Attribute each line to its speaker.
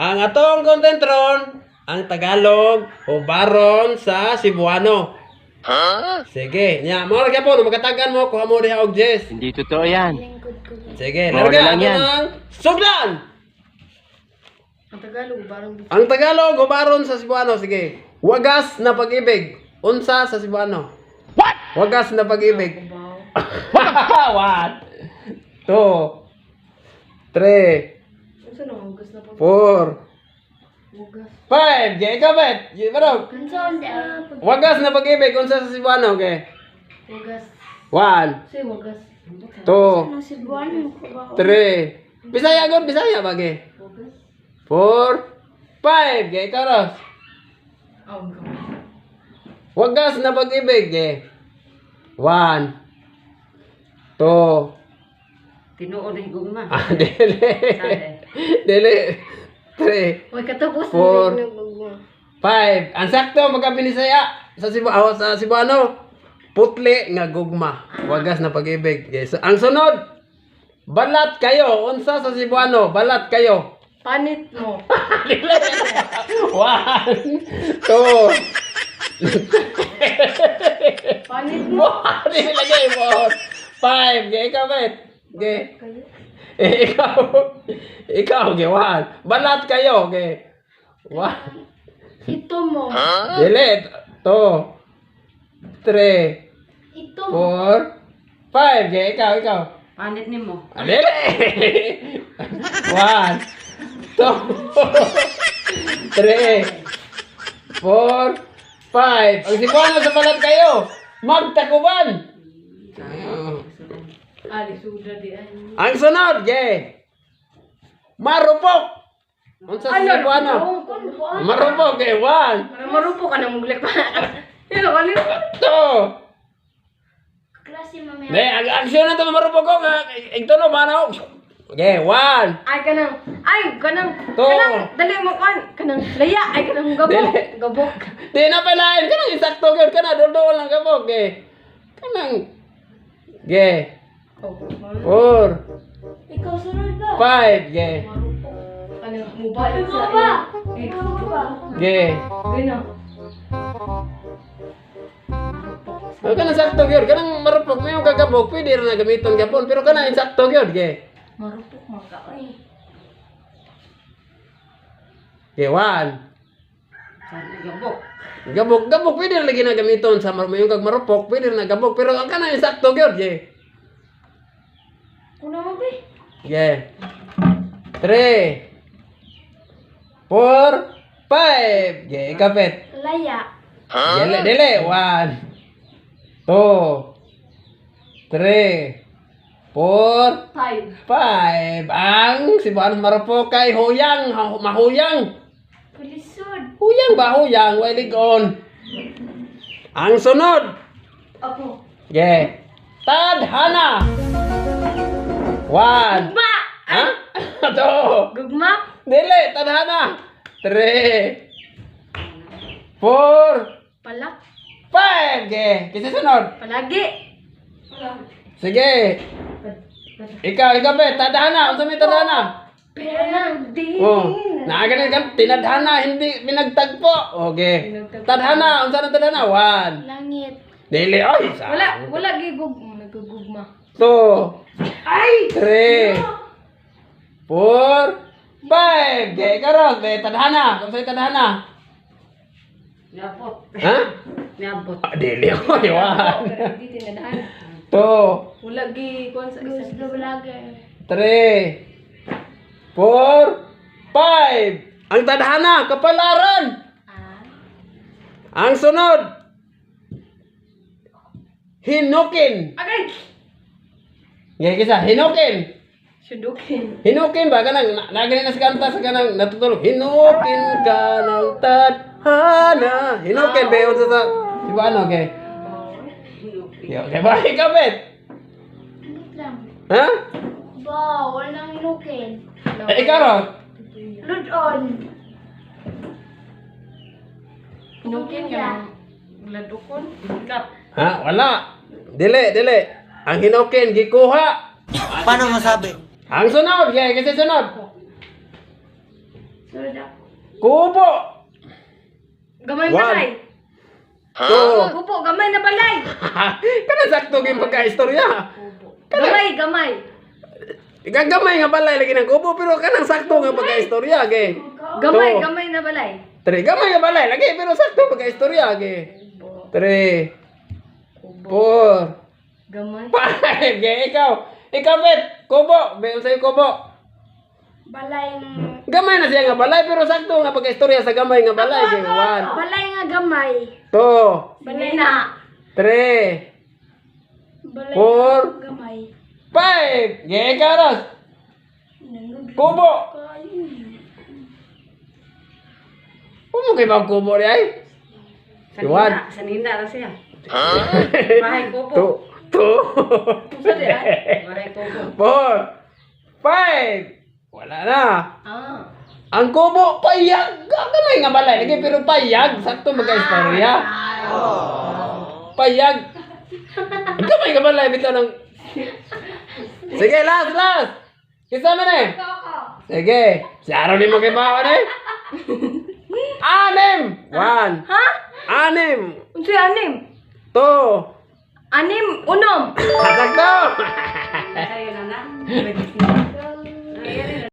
Speaker 1: Ang atong content ron, ang Tagalog o baron sa Cebuano. Sige, nya mo ra gyapon magatagan mo kuha mo diha og Jess.
Speaker 2: Hindi totoo yan.
Speaker 1: Sige, larga
Speaker 2: lang yan.
Speaker 1: ng sugdan.
Speaker 3: Ang Tagalog, parang
Speaker 1: Ang Tagalog o baron sa Cebuano, sige. Wagas na pag-ibig. Unsa sa Cebuano? What? Wagas na pag-ibig. What? Two. Three.
Speaker 3: Ano sa nang hugas na pag
Speaker 1: Four.
Speaker 3: hugas?
Speaker 1: Five. Okay, ikaw, Bet.
Speaker 3: Kansa na pag
Speaker 1: Wagas na pag-ibig. Unsa sa Cebuano, okay?
Speaker 3: hugas?
Speaker 1: One.
Speaker 3: Say hugas.
Speaker 1: Two.
Speaker 3: Ano si Buwan ko ba?
Speaker 1: Three. Bisaya, God. Bisaya, bagay.
Speaker 3: Hugas?
Speaker 1: Four. Five. Ross.
Speaker 3: Oh, gamay.
Speaker 1: Wagas na pag-ibig, eh. One. Two.
Speaker 3: Tinuod ang gugma.
Speaker 1: Ah, dili. Dili. Three.
Speaker 3: Hoy, katapos
Speaker 1: Four.
Speaker 3: na yung gugma.
Speaker 1: Five. Ang sakto, magkabinisaya. Sa Cebu, ah, sa Cebuano. Putli nga gugma. Wagas na pag-ibig. Yes. Ang sunod. Balat kayo. Unsa sa Cebuano. Balat kayo.
Speaker 3: Panit mo.
Speaker 1: One. Two.
Speaker 3: Panit mo.
Speaker 1: Dili lagay mo. Five. Okay, ikaw, bet. Okay. Eh, ikaw. Ikaw, okay. One. Balat kayo. Okay. One.
Speaker 3: Ito mo.
Speaker 1: Dili. Two. Three.
Speaker 3: Ito mo.
Speaker 1: Four. Five. Okay, ikaw, ikaw.
Speaker 3: Panit ni mo.
Speaker 1: Dili. One. Two. Three. Four. Five. Ang Cebuano sa balat kayo. Magtakuban.
Speaker 3: Ali, suda di ay.
Speaker 1: Ang sunod, ge. Marupok. Unsa sa Cebuano? Marupok, ge. One.
Speaker 3: Marupo ka na muglik pa. Yun ako, lito.
Speaker 1: Two.
Speaker 3: Klase mamaya.
Speaker 1: Ne, ag aksyon na to marupok ko. Ito no, mano. Okay, one.
Speaker 3: Ay, kanang, ay, kanang,
Speaker 1: To.
Speaker 3: kanang, dali mo kan, kanang, laya, ay, kanang gabok, gabok.
Speaker 1: Di na palain. Kanang isakto gyud kana dol lang kabog, ge. Kanang ge. Four.
Speaker 3: Ikaw sunod ba?
Speaker 1: Five, ge.
Speaker 3: Marupo. Kanang, mubalik sa iya. Ikaw ba?
Speaker 1: Ge.
Speaker 3: Ganyan.
Speaker 1: Ang kanang sakto gyud, kanang marupok mo yung kagabog, pwede ra na gamiton gyapon, pero kanang insakto gyud, ge.
Speaker 3: Marupok man ka, ay.
Speaker 1: Ge, one.
Speaker 3: Gabok.
Speaker 1: Gabog, gabog, pwede rin lagi na gamiton sa mar yung kag marupok, pwede rin na gabog, pero ang kanang insakto gyud, ge.
Speaker 3: Kuna mo, be?
Speaker 1: Ge. Three. Four. Five. Ge, kapit.
Speaker 3: Laya.
Speaker 1: Dili, dili. One. Two. Three. Four.
Speaker 3: Five.
Speaker 1: Five. Ang si Buanos Marupok kay huyang, ha- mahuyang.
Speaker 3: Pulisod.
Speaker 1: Huyang ba huyang? Wilig on. Ang sunod.
Speaker 3: Ako.
Speaker 1: Ge. Tadhana. One.
Speaker 3: Gugma!
Speaker 1: Ha? Two.
Speaker 3: Gugma?
Speaker 1: Dili, tadhana. Three. Four.
Speaker 3: Palak.
Speaker 1: Five. Ge. Kasi sunod.
Speaker 3: Palagi.
Speaker 1: Sige. Ikaw, ikaw be, tadhana. Unsa may tadhana?
Speaker 3: Din.
Speaker 1: Oh, naaganin ka, tinadhana, hindi pinagtagpo. Okay. Tadhana, unsa na tadhana? One.
Speaker 3: Langit.
Speaker 1: Dili, sa.
Speaker 3: Wala, wala gigug. Nagugugma.
Speaker 1: Two.
Speaker 3: Ay!
Speaker 1: Three. Four. Five. Ge, karos, be, tadhana. Unsa may tadhana?
Speaker 3: Niabot.
Speaker 1: Ha?
Speaker 3: Niabot.
Speaker 1: Ah, dili, oy, one.
Speaker 3: Hindi tinadahan.
Speaker 1: Two.
Speaker 3: Wala gi kuan sa isa. Gusto lagi.
Speaker 1: Three. Four. Five. Ang tadhana, kapalaran.
Speaker 3: Ah.
Speaker 1: Ang sunod. Hinukin.
Speaker 3: Agay!
Speaker 1: Ngayon kisa, hinukin.
Speaker 3: Sudukin.
Speaker 1: Hinukin ba? Kanang, na- nagaling na sa kanta sa kanang natutulog. Hinukin ka ng tadhana. Hinukin ba yun sa. Di ba ano, okay? Yo, okay ba? Ikaw, Bet?
Speaker 3: Init lang.
Speaker 1: Ha?
Speaker 3: Ba, walang inukin.
Speaker 1: Eh, ikaw?
Speaker 3: Load on. Inukin yung ladukon. Ikap.
Speaker 1: Ha? Wala. Dili, dili. Ang hinukin, gikuha.
Speaker 4: Paano masabi?
Speaker 1: Ang sunod, kaya kasi sunod.
Speaker 3: Sunod ako.
Speaker 1: Kubo.
Speaker 3: Gamay
Speaker 1: One.
Speaker 3: balay.
Speaker 1: Two.
Speaker 3: Kupo, gamay na balay.
Speaker 1: Kana sakto gyud pagka-istorya.
Speaker 3: Gamay, gamay.
Speaker 1: Gagamay nga balay lagi ng kubo pero kanang sakto nga pagka-istorya ge.
Speaker 3: Gamay,
Speaker 1: Two.
Speaker 3: gamay na balay.
Speaker 1: Tre, gamay nga balay lagi pero sakto pagka-istorya ge. Tre, four,
Speaker 3: Gamay.
Speaker 1: five, ge ikaw. Ikaw bet, kubo, bet sa'yo kubo.
Speaker 3: Balay ng...
Speaker 1: Gamay na siya nga balay pero sakto nga pagka-istorya sa gamay nga balay ge. One,
Speaker 3: Balay nga gamay.
Speaker 1: two,
Speaker 3: Balay na.
Speaker 1: three,
Speaker 3: Balay
Speaker 1: Four.
Speaker 3: gamay.
Speaker 1: five. Ge ikaw Ros. Kubo. Ano kay bang kubo di ay? One.
Speaker 3: Sanina lang siya. Bahay.
Speaker 1: Two. Two.
Speaker 3: Kubo.
Speaker 1: Four. Five. Wala na.
Speaker 3: Ah.
Speaker 1: Ang kubo, payag. Gamay nga balay. Lagi pero payag. Sakto magka-istorya. Payag. Gamay nga balay. Bito ng... Sige, last, last. Kisa mo na eh. Sige. Si Aaron mo kay bawa na eh. Anim. One.
Speaker 3: Ha?
Speaker 1: Anim.
Speaker 3: Unsa anim?
Speaker 1: Two.
Speaker 3: Anim, unom.
Speaker 1: Sakto.
Speaker 3: Kayo na na.